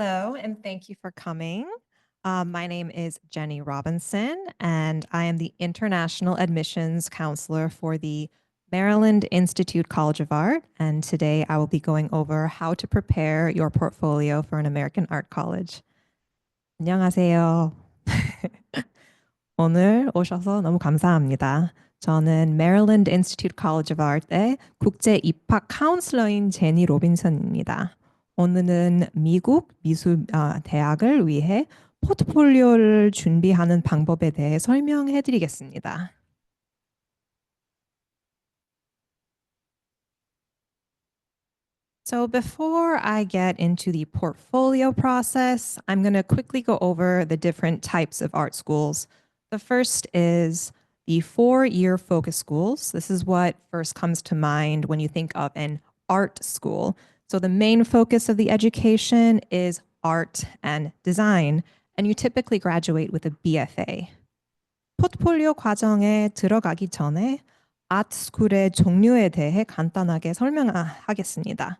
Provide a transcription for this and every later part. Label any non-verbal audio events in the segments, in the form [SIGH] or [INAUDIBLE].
Hello, and thank you for coming. Um, my name is Jenny Robinson, and I am the International Admissions Counselor for the Maryland Institute College of Art. And today I will be going over how to prepare your portfolio for an American art college. 안녕하세요. [LAUGHS] 오늘 오셔서 너무 감사합니다. 저는 Maryland Institute College of Art의 국제 입학 카운슬러인 제니 로빈슨입니다. 오늘은 미국 미술 아, 대학을 위해 포트폴리오를 준비하는 방법에 대해 설명해 드리겠습니다. So before I get into the portfolio process, I'm going to quickly go over the different types of art schools. The first is the four-year focus schools. This is what first comes to mind when you think of an art school. So the main focus of the education is art and design, and you typically graduate with a BFA. 포트폴리오 과정에 들어가기 전에 아트스쿨의 종류에 대해 간단하게 설명하겠습니다.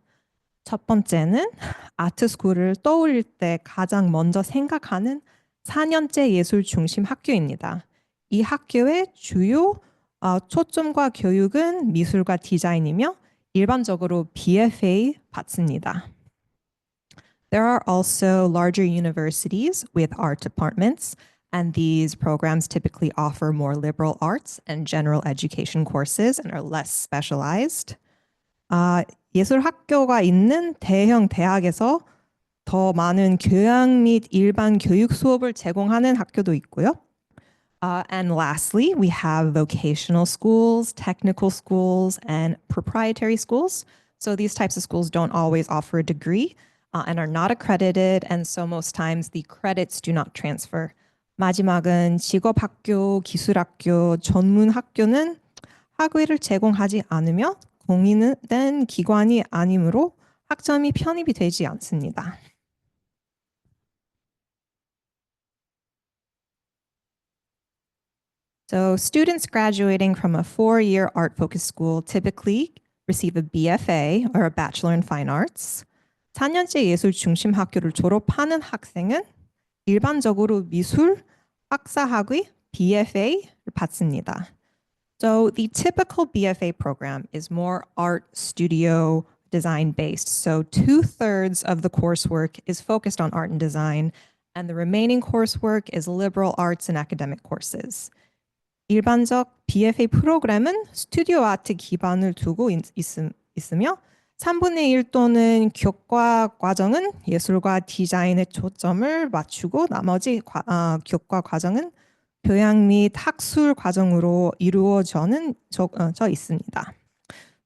첫 번째는 아트스쿨을 떠올릴 때 가장 먼저 생각하는 4년제 예술 중심 학교입니다. 이 학교의 주요 어, 초점과 교육은 미술과 디자인이며 일반적으로 BFA 받습니다. There are also larger universities with art departments, and these programs typically offer more liberal arts and general education courses and are less specialized. 아, 예술 학교가 있는 대형 대학에서 더 많은 교양 및 일반 교육 수업을 제공하는 학교도 있고요. Uh, and lastly, we have vocational schools, technical schools, and proprietary schools. So these types of schools don't always offer a degree uh, and are not accredited. And so most times the credits do not transfer. 마지막은 직업학교, 기술학교, 전문학교는 학위를 제공하지 않으며 공인된 기관이 아니므로 학점이 편입이 되지 않습니다. So students graduating from a four-year art-focused school typically receive a BFA or a Bachelor in Fine Arts. 4년제 예술 중심 학교를 졸업하는 학생은 일반적으로 미술 학사학위 BFA를 받습니다. So the typical BFA program is more art studio design based. So two thirds of the coursework is focused on art and design, and the remaining coursework is liberal arts and academic courses. 일반적 BFA 프로그램은 스튜디오 아트 기반을 두고 있, 있으며 3분의 1 또는 교과 과정은 예술과 디자인에 초점을 맞추고 나머지 과, 아, 교과 과정은 교양 및 학술 과정으로 이루어져는 저, 어, 저 있습니다.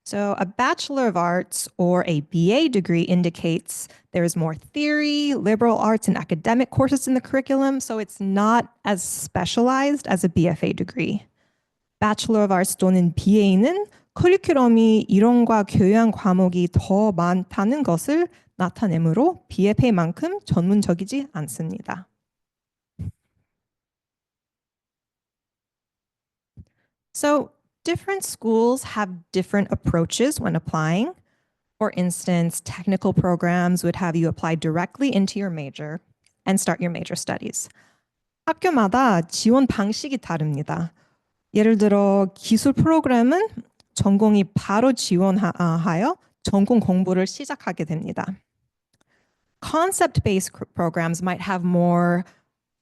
So a Bachelor of Arts or a BA degree indicates there is more theory, liberal arts, and academic courses in the curriculum, so it's not as specialized as a BFA degree. Bachelor of Arts 또는 BA는 커리큘럼이 이론과 교양 과목이 더 많다는 것을 나타내므로 BFA만큼 전문적이지 않습니다. So different schools have different approaches when applying. For instance, technical programs would have you apply directly into your major and start your major studies. 학교마다 지원 방식이 다릅니다. 예를 들어 기술 프로그램은 전공이 바로 지원하여 전공 공부를 시작하게 됩니다. Concept-based programs might have more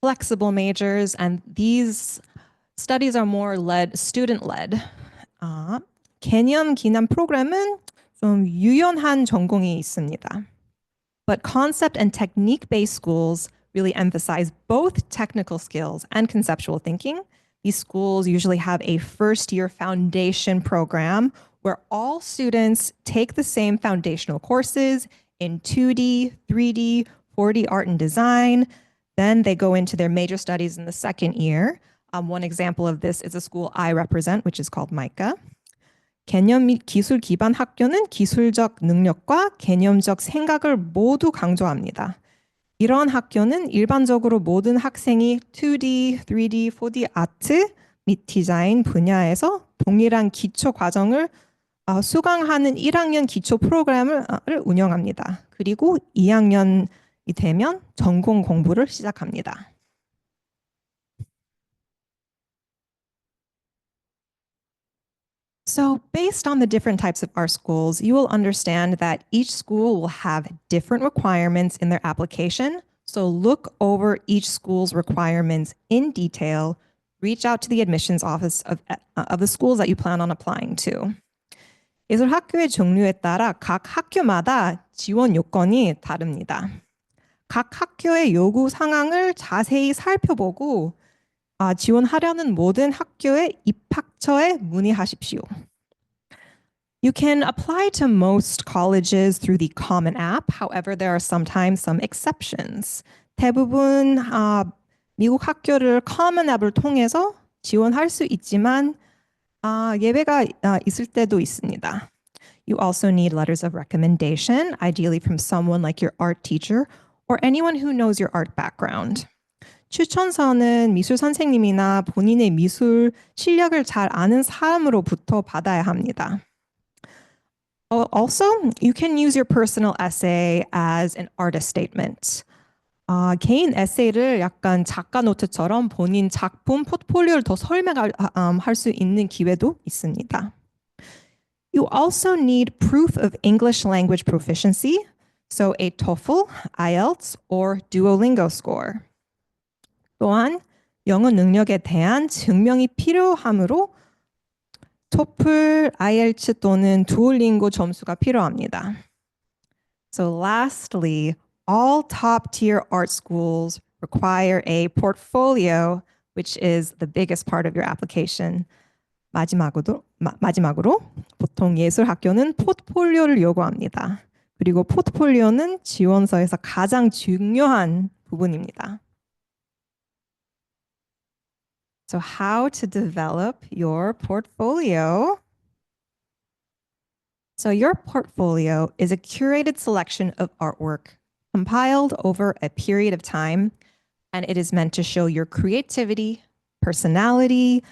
flexible majors and these studies are more led, student-led. 아, 개념 기남 프로그램은 좀 유연한 전공이 있습니다. But concept and technique-based schools really emphasize both technical skills and conceptual thinking. These schools usually have a first-year foundation program where all students take the same foundational courses in 2D, 3D, 4D art and design. Then they go into their major studies in the second year. Um, one example of this is a school I represent, which is called MICA. 개념 및 기술 기반 학교는 기술적 능력과 개념적 생각을 모두 강조합니다. 이런 학교는 일반적으로 모든 학생이 2D, 3D, 4D 아트 및 디자인 분야에서 동일한 기초 과정을 수강하는 1학년 기초 프로그램을 운영합니다. 그리고 2학년 되면 전공 공부를 시작합니다. So, based on the different types of art schools, you will understand that each school will have different requirements in their application. So, look over each school's requirements in detail. Reach out to the admissions office of, uh, of the schools that you plan on applying to. 예술 학교의 종류에 따라 각 학교마다 지원 요건이 다릅니다. 각 학교의 요구 상황을 자세히 살펴보고 아, 지원하려는 모든 학교의 입학처에 문의하십시오. You can apply to most colleges through the Common App. However, there are sometimes some exceptions. 대부분 아, 미국 학교를 Common App을 통해서 지원할 수 있지만 아, 예외가 아, 있을 때도 있습니다. You also need letters of recommendation, ideally from someone like your art teacher or anyone who knows your art background. 추천서는 미술 선생님이나 본인의 미술 실력을 잘 아는 사람으로부터 받아야 합니다. Uh, Also, you can use your personal essay as an artist statement. 아, 개인 에세이를 약간 작가 노트처럼 본인 작품 포트폴리오를 더 설명할 음, 할수 있는 기회도 있습니다. You also need proof of English language proficiency, so a TOEFL, IELTS, or Duolingo score. 또한 영어 능력에 대한 증명이 필요하므로 토플, IELTS 또는 두올링고 점수가 필요합니다. So lastly, all top tier art schools require a portfolio, which is the biggest part of your application. 마지막으로, 마, 마지막으로 보통 예술 학교는 포트폴리오를 요구합니다. 그리고 포트폴리오는 지원서에서 가장 중요한 부분입니다. So how to develop your portfolio? So your portfolio is a curated selection of artwork compiled over a period of time, and it is meant to show your creativity, personality,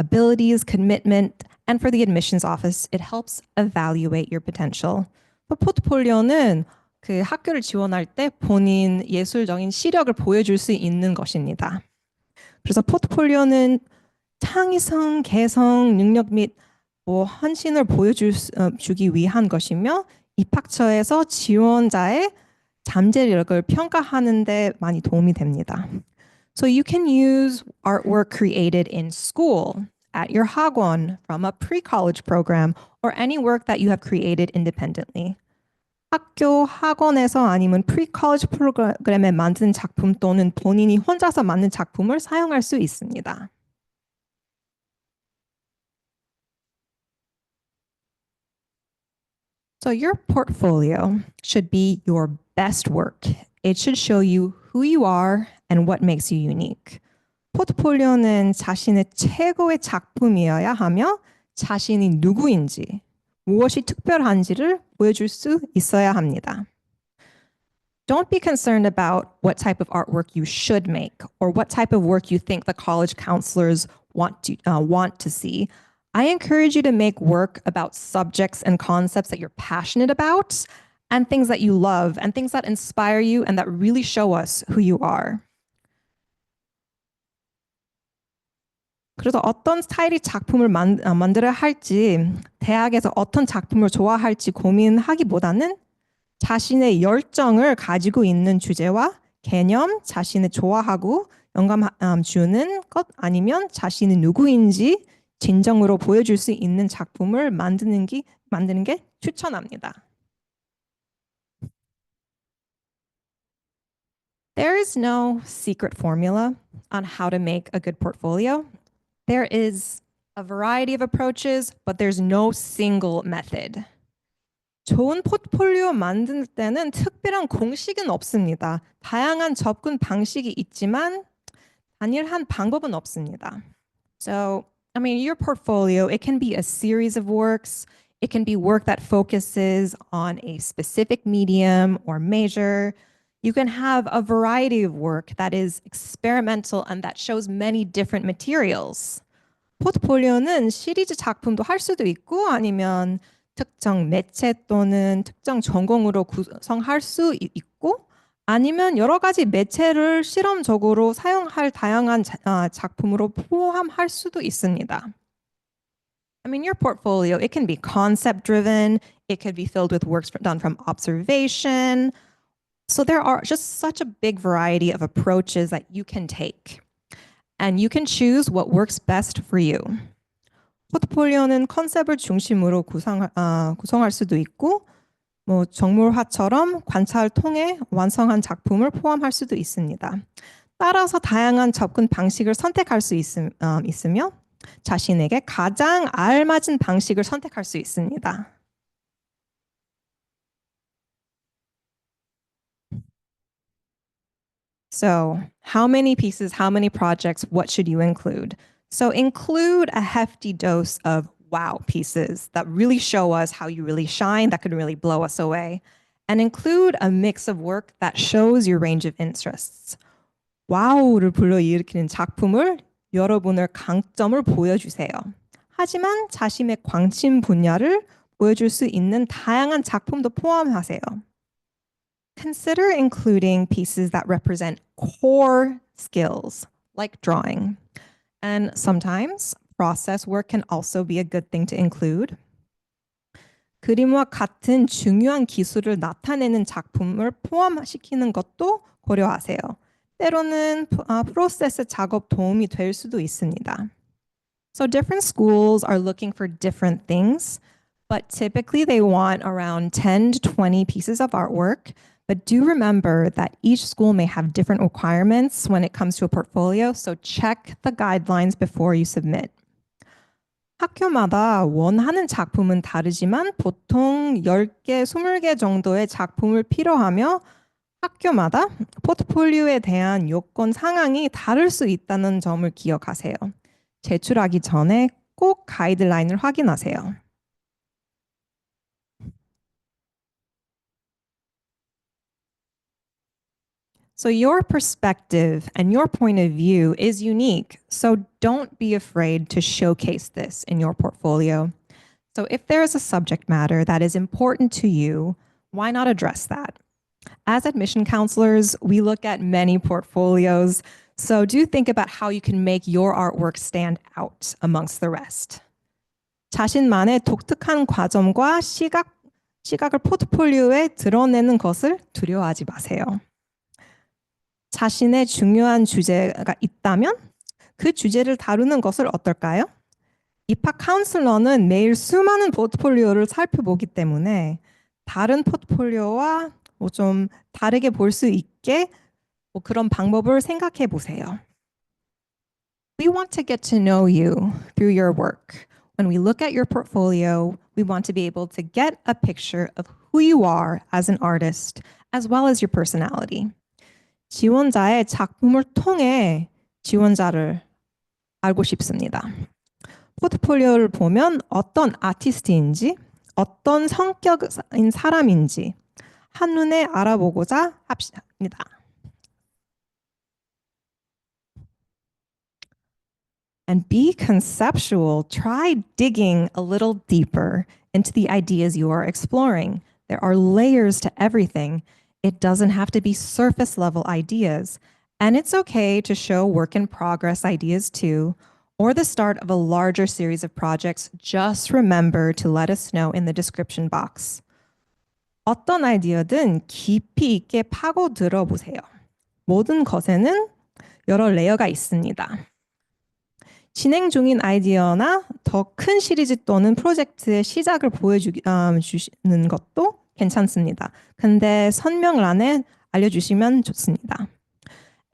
abilities, commitment, and for the admissions office, it helps evaluate your potential. 포트폴리오는 그 학교를 지원할 때 본인 예술적인 시력을 보여줄 수 있는 것입니다. 그래서 포트폴리오는 창의성, 개성, 능력 및 뭐 헌신을 보여주기 위한 것이며 입학처에서 지원자의 잠재력을 평가하는 데 많이 도움이 됩니다. So you can use artwork created in school, at your 학원, from a pre-college program, or any work that you have created independently. 학교, 학원에서 아니면 pre-college 프로그램에 만든 작품 또는 본인이 혼자서 만든 작품을 사용할 수 있습니다. So your portfolio should be your best work. It should show you who you are and what makes you unique. 포트폴리오는 자신의 최고의 작품이어야 하며 자신이 누구인지, 무엇이 특별한지를 보여줄 수 있어야 합니다. Don't be concerned about what type of artwork you should make or what type of work you think the college counselors want to, uh, want to see. I encourage you to make work about subjects and concepts that you're passionate about and things that you love and things that inspire you and that really show us who you are. 그래서 어떤 스타일의 작품을 만, 아, 만들어야 할지 대학에서 어떤 작품을 좋아할지 고민하기보다는 자신의 열정을 가지고 있는 주제와 개념, 자신의 좋아하고 영감 음, 주는 것 아니면 자신이 누구인지 진정으로 보여줄 수 있는 작품을 만드는 게 만드는 게 추천합니다. There is no secret formula on how to make a good portfolio. There is a variety of approaches, but there's no single method. 좋은 포트폴리오 만들 때는 특별한 공식은 없습니다. 다양한 접근 방식이 있지만 단일한 방법은 없습니다. So, I mean, your portfolio, it can be a series of works. It can be work that focuses on a specific medium or major. You can have a variety of work that is experimental and that shows many different materials. 포트폴리오는 시리즈 작품도 할 수도 있고 아니면 특정 매체 또는 특정 전공으로 구성할 수 이- 있고 아니면 여러 가지 매체를 실험적으로 사용할 다양한 자- 아, 작품으로 포함할 수도 있습니다. I mean, your portfolio, it can be concept driven, it could be filled with works done from observation. So there are just such a big variety of approaches that you can take. And you can choose what works best for you. 포트폴리오는 컨셉을 중심으로 구상, 아, 구성할 수도 있고, 뭐 정물화처럼 관찰 통해 완성한 작품을 포함할 수도 있습니다. 따라서 다양한 접근 방식을 선택할 수 있음, 어, 있으며 자신에게 가장 알맞은 방식을 선택할 수 있습니다. So, how many pieces, how many projects, what should you include? So, include a hefty dose of wow pieces that really show us how you really shine, that could really blow us away. And include a mix of work that shows your range of interests. 와우를 불러일으키는 작품을 여러분의 강점을 보여주세요. 하지만 자신의 관심 분야를 보여줄 수 있는 다양한 작품도 포함하세요. Consider including pieces that represent core skills, like drawing. And sometimes process work can also be a good thing to include. 그림과 같은 중요한 기술을 나타내는 작품을 포함시키는 것도 고려하세요. 때로는 아, 프로세스 작업 도움이 될 수도 있습니다. So different schools are looking for different things, but typically they want around 10 to 20 pieces of artwork. But do remember that each school may have different requirements when it comes to a portfolio, so check the guidelines before you submit. 학교마다 원하는 작품은 다르지만 보통 10개, 20개 정도의 작품을 필요하며 학교마다 포트폴리오에 대한 요건 상황이 다를 수 있다는 점을 기억하세요. 제출하기 전에 꼭 가이드라인을 확인하세요. So, your perspective and your point of view is unique. So, don't be afraid to showcase this in your portfolio. So, if there is a subject matter that is important to you, why not address that? As admission counselors, we look at many portfolios. So, do think about how you can make your artwork stand out amongst the rest. 자신만의 독특한 과점과 시각, 시각을 포트폴리오에 드러내는 것을 두려워하지 마세요. 자신의 중요한 주제가 있다면 그 주제를 다루는 것을 어떨까요? 입학 카운슬러는 매일 수많은 포트폴리오를 살펴보기 때문에 다른 포트폴리오와 뭐 좀 다르게 볼 수 있게 뭐 그런 방법을 생각해 보세요. We want to get to know you through your work. When we look at your portfolio, we want to be able to get a picture of who you are as an artist, as well as your personality. 지원자의 작품을 통해 지원자를 알고 싶습니다. 포트폴리오를 보면 어떤 아티스트인지, 어떤 성격인 사람인지 한눈에 알아보고자 합니다. And be conceptual. Try digging a little deeper into the ideas you are exploring. There are layers to everything. It doesn't have to be surface level ideas. And it's okay to show work in progress ideas too, or the start of a larger series of projects. Just remember to let us know in the description box. 어떤 아이디어든 깊이 있게 파고 들어 보세요. 모든 것에는 여러 레이어가 있습니다. 진행 중인 아이디어나 더 큰 시리즈 또는 프로젝트의 시작을 보여주시는 것도 괜찮습니다. 근데 설명란에 알려주시면 좋습니다.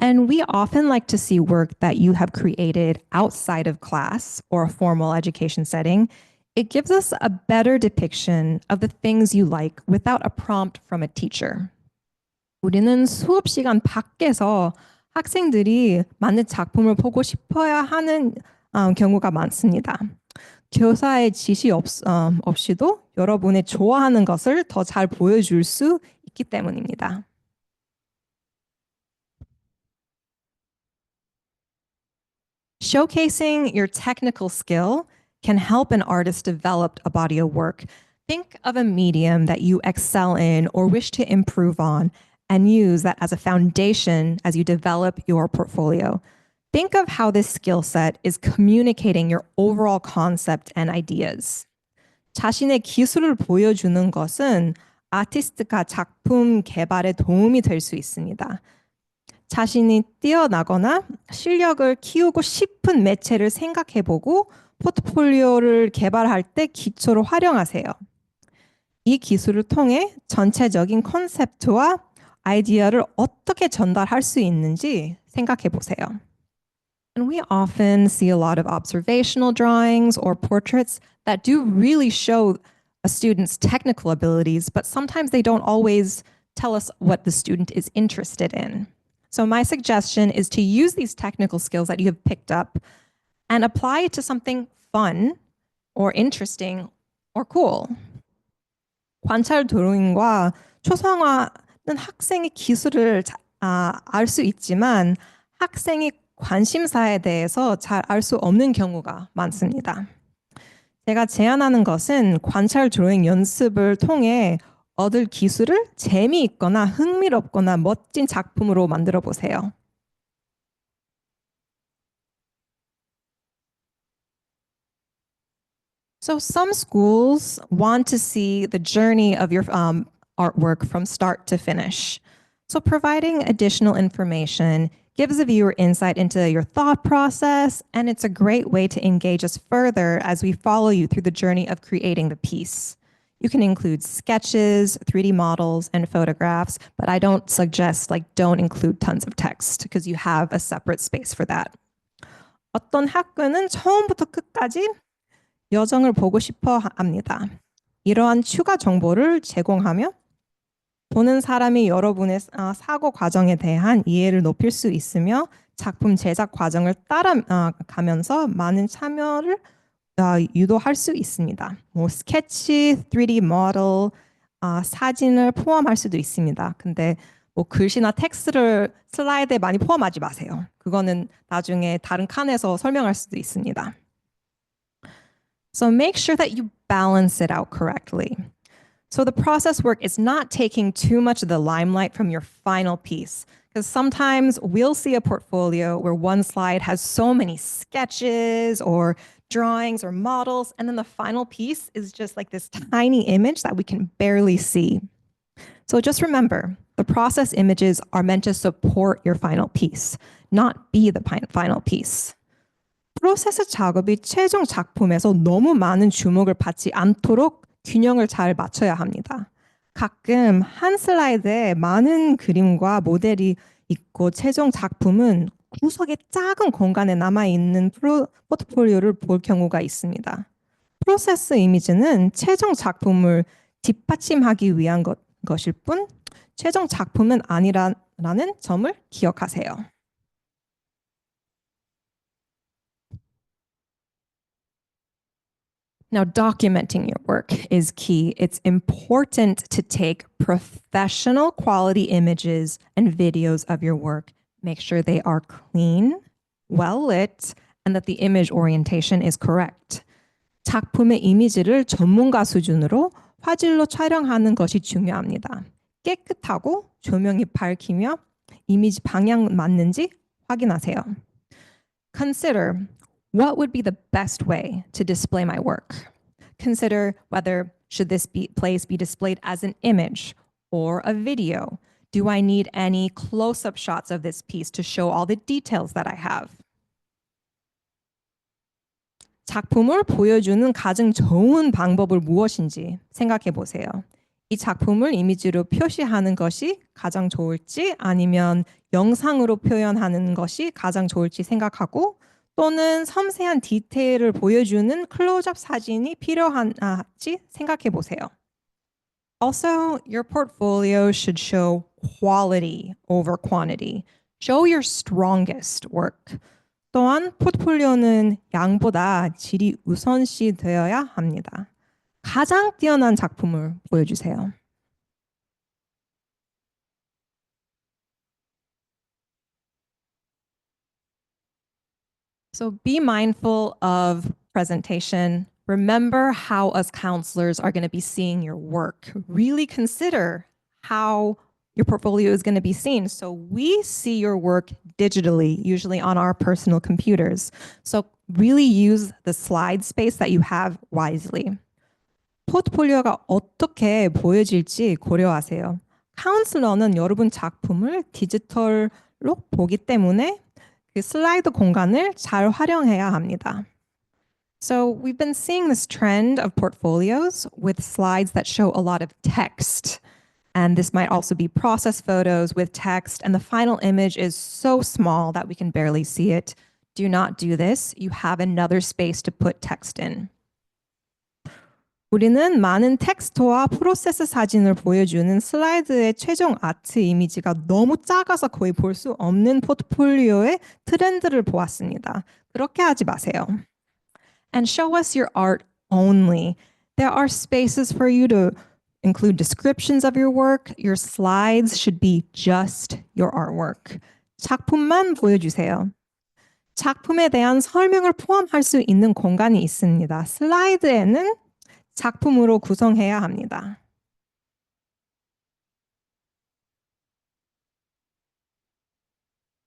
And we often like to see work that you have created outside of class or a formal education setting. It gives us a better depiction of the things you like without a prompt from a teacher. 우리는 수업 시간 밖에서 학생들이 많은 작품을 보고 싶어야 하는 어, 경우가 많습니다. 교사의 지시 없, 어, 없이도 여러분의 좋아하는 것을 더 잘 보여줄 수 있기 때문입니다. Showcasing your technical skill can help an artist develop a body of work. Think of a medium that you excel in or wish to improve on and use that as a foundation as you develop your portfolio. Think of how this skill set is communicating your overall concept and ideas. 자신의 기술을 보여주는 것은 아티스트가 작품 개발에 도움이 될 수 있습니다. 자신이 뛰어나거나 실력을 키우고 싶은 매체를 생각해보고 포트폴리오를 개발할 때 기초로 활용하세요. 이 기술을 통해 전체적인 컨셉트와 아이디어를 어떻게 전달할 수 있는지 생각해 보세요. And we often see a lot of observational drawings or portraits that do really show a student's technical abilities, but sometimes they don't always tell us what the student is interested in. So, my suggestion is to use these technical skills that you have picked up and apply it to something fun or interesting or cool. 관찰 드로잉과 초상화는 학생의 기술을 아, 알 수 있지만 학생이 관심사에 대해서 잘 알 수 없는 경우가 많습니다. 제가 제안하는 것은 관찰 드로잉 연습을 통해 얻을 기술을 재미있거나 흥미롭거나 멋진 작품으로 만들어 보세요. So some schools want to see the journey of your um, artwork from start to finish. So providing additional information gives the viewer insight into your thought process, and it's a great way to engage us further as we follow you through the journey of creating the piece. You can include sketches, 3D models, and photographs, but I don't suggest like don't include tons of text because you have a separate space for that. 어떤 학교는 처음부터 끝까지 여정을 보고 싶어 합니다. 이러한 추가 정보를 제공하며 보는 사람이 여러분의 사고 과정에 대한 이해를 높일 수 있으며 작품 제작 과정을 따라가면서 많은 참여를 유도할 수 있습니다. 뭐 스케치, 3D 모델, 사진을 포함할 수도 있습니다. 근데 뭐 글씨나 텍스트를 슬라이드에 많이 포함하지 마세요. 그거는 나중에 다른 칸에서 설명할 수도 있습니다. So make sure that you balance it out correctly. So the process work is not taking too much of the limelight from your final piece. Because sometimes we'll see a portfolio where one slide has so many sketches or drawings or models, and then the final piece is just like this tiny image that we can barely see. So just remember, the process images are meant to support your final piece, not be the final piece. 프로세스 작업이 최종 작품에서 너무 많은 주목을 받지 않도록 균형을 잘 맞춰야 합니다. 가끔 한 슬라이드에 많은 그림과 모델이 있고 최종 작품은 구석의 작은 공간에 남아있는 포트폴리오를 볼 경우가 있습니다. 프로세스 이미지는 최종 작품을 뒷받침하기 위한 것, 것일 뿐 최종 작품은 아니라는 점을 기억하세요. Now, documenting your work is key. It's important to take professional quality images and videos of your work. Make sure they are clean, well lit, and that the image orientation is correct. 작품의 이미지를 전문가 수준으로 화질로 촬영하는 것이 중요합니다. 깨끗하고 조명이 밝히며 이미지 방향 맞는지 확인하세요. Consider what would be the best way to display my work? Consider whether should this be, place be displayed as an image or a video? Do I need any close-up shots of this piece to show all the details that I have? 작품을 보여주는 가장 좋은 방법을 무엇인지 생각해 보세요. 이 작품을 이미지로 표시하는 것이 가장 좋을지 아니면 영상으로 표현하는 것이 가장 좋을지 생각하고 또는 섬세한 디테일을 보여주는 클로즈업 사진이 필요한지 생각해 보세요. Also, your portfolio should show quality over quantity. Show your strongest work. 또한 포트폴리오는 양보다 질이 우선시 되어야 합니다. 가장 뛰어난 작품을 보여주세요. So be mindful of presentation. Remember how us counselors are going to be seeing your work. Really consider how your portfolio is going to be seen. So we see your work digitally, usually on our personal computers. So really use the slide space that you have wisely. 포트폴리오가 어떻게 보여질지 고려하세요. 카운슬러는 여러분 작품을 디지털로 보기 때문에 그 슬라이드 공간을 잘 활용해야 합니다. So we've been seeing this trend of portfolios with slides that show a lot of text. And this might also be process photos with text. And the final image is so small that we can barely see it. Do not do this. You have another space to put text in. 우리는 많은 텍스트와 프로세스 사진을 보여주는 슬라이드의 최종 아트 이미지가 너무 작아서 거의 볼 수 없는 포트폴리오의 트렌드를 보았습니다. 그렇게 하지 마세요. And show us your art only. There are spaces for you to include descriptions of your work. Your slides should be just your artwork. 작품만 보여주세요. 작품에 대한 설명을 포함할 수 있는 공간이 있습니다. 슬라이드에는 작품으로 구성해야 합니다.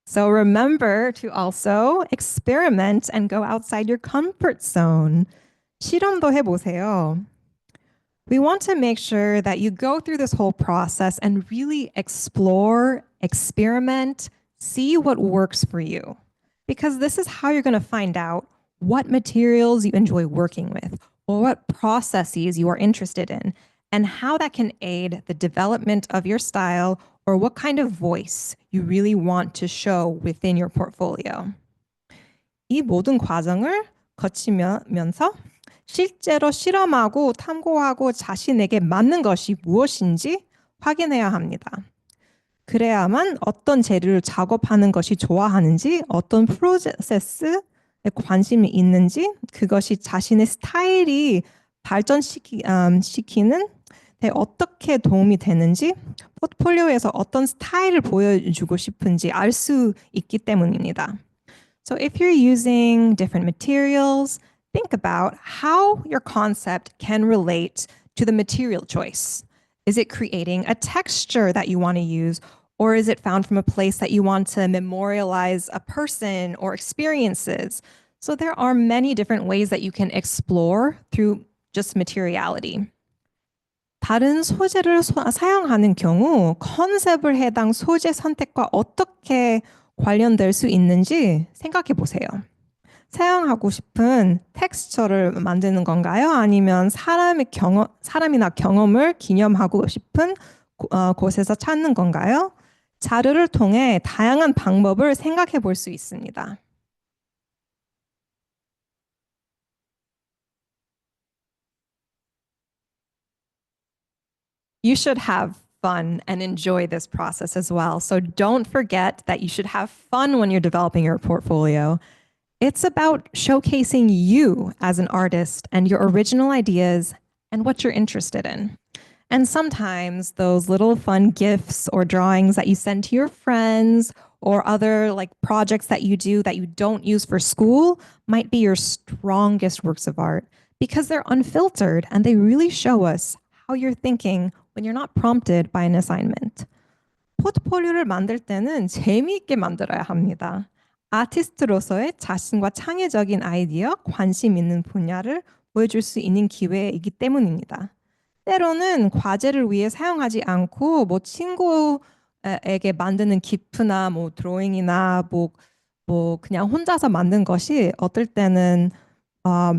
So remember to also experiment and go outside your comfort zone. 실험도 해보세요. We want to make sure that you go through this whole process and really explore, experiment, see what works for you. Because this is how you're going to find out what materials you enjoy working with, or what processes you are interested in, and how that can aid the development of your style or what kind of voice you really want to show within your portfolio. 이 모든 과정을 거치면서 실제로 실험하고 탐구하고 자신에게 맞는 것이 무엇인지 확인해야 합니다. 그래야만 어떤 재료를 작업하는 것이 좋아하는지, 어떤 프로세스 관심이 있는지 그것이 자신의 스타일이 발전시키는 데 어떻게 도움이 되는지 포트폴리오에서 어떤 스타일을 보여주고 싶은지 알 수 있기 때문입니다. So if you're using different materials, think about how your concept can relate to the material choice. Is it creating a texture that you want to use Or is it found from a place that you want to memorialize a person or experiences? So there are many different ways that you can explore through just materiality. 다른 소재를 소, 사용하는 경우 컨셉을 해당 소재 선택과 어떻게 관련될 수 있는지 생각해 보세요. 사용하고 싶은 텍스처를 만드는 건가요? 아니면 사람의 경험, 사람이나 경험을 기념하고 싶은 어, 곳에서 찾는 건가요? 자료를 통해 다양한 방법을 생각해 볼 수 있습니다. You should have fun and enjoy this process as well. So don't forget that you should have fun when you're developing your portfolio. It's about showcasing you as an artist and your original ideas and what you're interested in. And sometimes those little fun gifts or drawings that you send to your friends or other like projects that you do that you don't use for school might be your strongest works of art because they're unfiltered and they really show us how you're thinking when you're not prompted by an assignment. 포트폴리오를 만들 때는 재미있게 만들어야 합니다. 아티스트로서의 자신과 창의적인 아이디어, 관심 있는 분야를 보여줄 수 있는 기회이기 때문입니다. 때로는 과제를 위해 사용하지 않고 뭐 친구에게 만드는 기프나 뭐 드로잉이나 뭐, 뭐 그냥 혼자서 만든 것이 어떨 때는 어,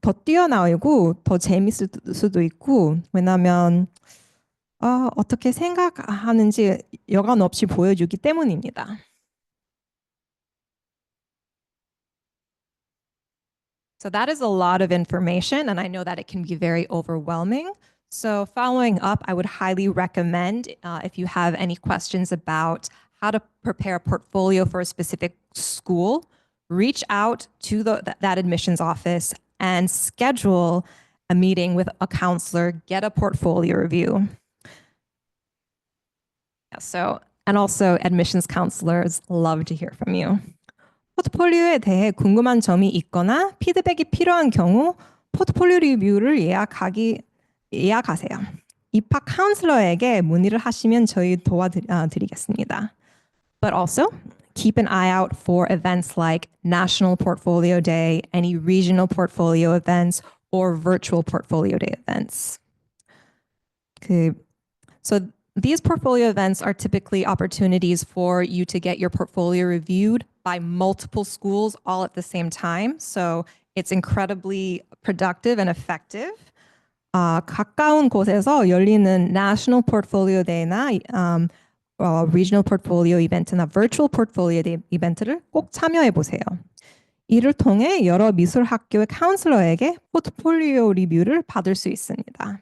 더 뛰어나고 더 재밌을 수도 있고 왜냐하면 어, 어떻게 생각하는지 여간 없이 보여주기 때문입니다. So that is a lot of information, and I know that it can be very overwhelming. So, following up, I would highly recommend uh, if you have any questions about how to prepare a portfolio for a specific school, reach out to the, that admissions office and schedule a meeting with a counselor, get a portfolio review. Yeah, so, and also admissions counselors love to hear from you. 포트폴리오에 대해 궁금한 점이 있거나 피드백이 필요한 경우 포트폴리오 리뷰를 예약하기 예약하세요. 입학 카운슬러에게 문의를 하시면 저희 도와드리겠습니다. But also, keep an eye out for events like National Portfolio Day, any regional portfolio events, or virtual portfolio day events. Okay. So these portfolio events are typically opportunities for you to get your portfolio reviewed by multiple schools all at the same time. So it's incredibly productive and effective. 아, 가까운 곳에서 열리는 National Portfolio Day나 음, 어, Regional Portfolio 이벤트나 Virtual Portfolio Day 이벤트를 꼭 참여해 보세요. 이를 통해 여러 미술 학교의 카운슬러에게 포트폴리오 리뷰를 받을 수 있습니다.